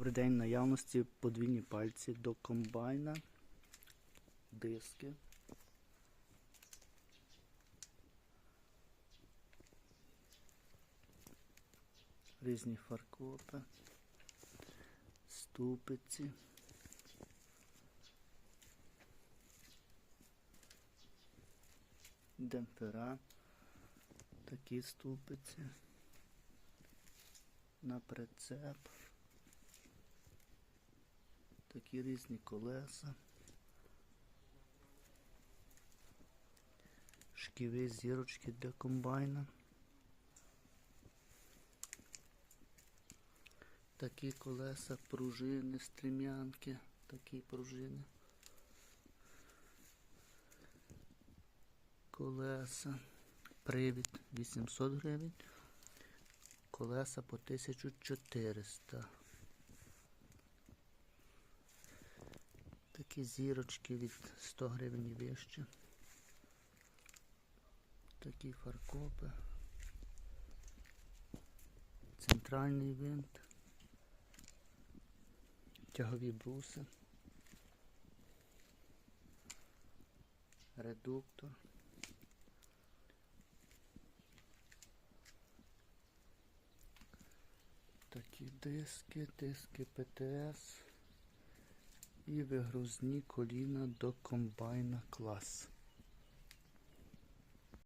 Добрий день, наявності подвійні пальці до комбайна, диски. Різні фаркопи, ступиці. Демпфера, такі ступиці, на прицеп. Такі різні колеса. Шківи зірочки для комбайна. Такі колеса, пружини, стрім'янки, такі пружини. Колеса. Привід 800 гривень. Колеса по 1400. Такі зірочки від 100 гривень вище. Такі фаркопи. Центральний винт. Тягові бруси. Редуктор. Такі диски, диски ПТС і вигрузні коліна до комбайна клас.